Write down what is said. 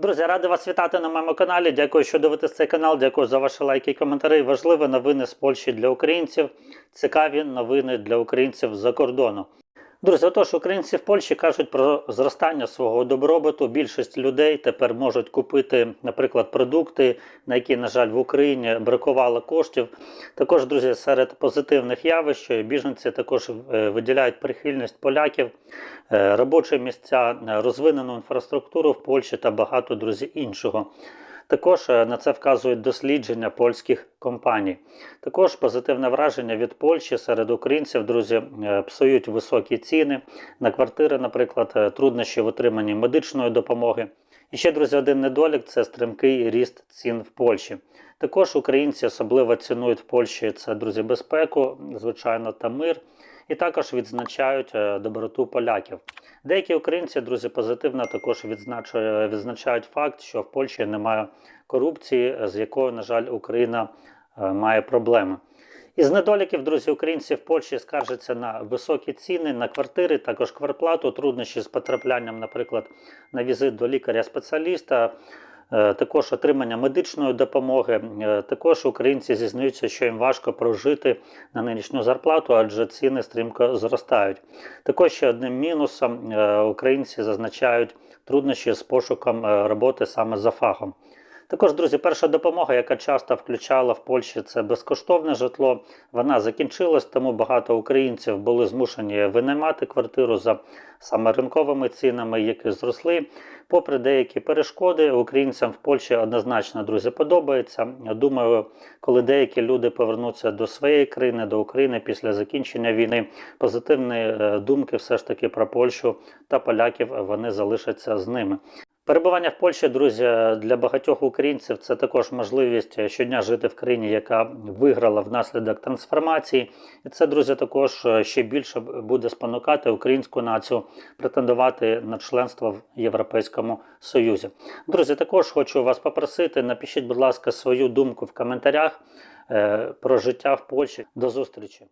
Друзі, радий вас вітати на моєму каналі. Дякую, що дивитесь цей канал. Дякую за ваші лайки і коментарі. Важливі новини з Польщі для українців. Цікаві новини для українців за кордону. Друзі, отож, українці в Польщі кажуть про зростання свого добробуту. Більшість людей тепер можуть купити, наприклад, продукти, на які, на жаль, в Україні бракувало коштів. Також, друзі, серед позитивних явищ біженці також е, виділяють прихильність поляків, е, робочі місця, е, розвинену інфраструктуру в Польщі та багато друзі іншого. Також е, на це вказують дослідження польських компаній. Також позитивне враження від Польщі серед українців, друзі, е, псують високі ціни на квартири, наприклад, е, труднощі в отриманні медичної допомоги. І ще, друзі, один недолік це стрімкий ріст цін в Польщі. Також українці особливо цінують в Польщі це, друзі, безпеку, звичайно, та мир. І також відзначають е, доброту поляків. Деякі українці, друзі, позитивно також відзначають факт, що в Польщі немає корупції, з якою, на жаль, Україна е, має проблеми. Із недоліків, друзі, українці в Польщі скаржаться на високі ціни на квартири, також квартплату, труднощі з потраплянням, наприклад, на візит до лікаря-спеціаліста. Е, Також отримання медичної допомоги. Е, Також українці зізнаються, що їм важко прожити на нинішню зарплату, адже ціни стрімко зростають. Також ще одним мінусом е, українці зазначають труднощі з пошуком роботи саме за фахом. Також, друзі, перша допомога, яка часто включала в Польщі, це безкоштовне житло. Вона закінчилась, тому багато українців були змушені винаймати квартиру за саме ринковими цінами, які зросли. Попри деякі перешкоди, українцям в Польщі однозначно, друзі, подобається. Думаю, коли деякі люди повернуться до своєї країни, до України після закінчення війни, позитивні е, думки все ж таки про Польщу та поляків вони залишаться з ними. Перебування в Польщі, друзі, для багатьох українців це також можливість щодня жити в країні, яка виграла внаслідок трансформації. І це, друзі, також ще більше буде спонукати українську націю претендувати на членство в Європейському Союзі. Друзі, також хочу вас попросити, напишіть, будь ласка, свою думку в коментарях е, про життя в Польщі. До зустрічі!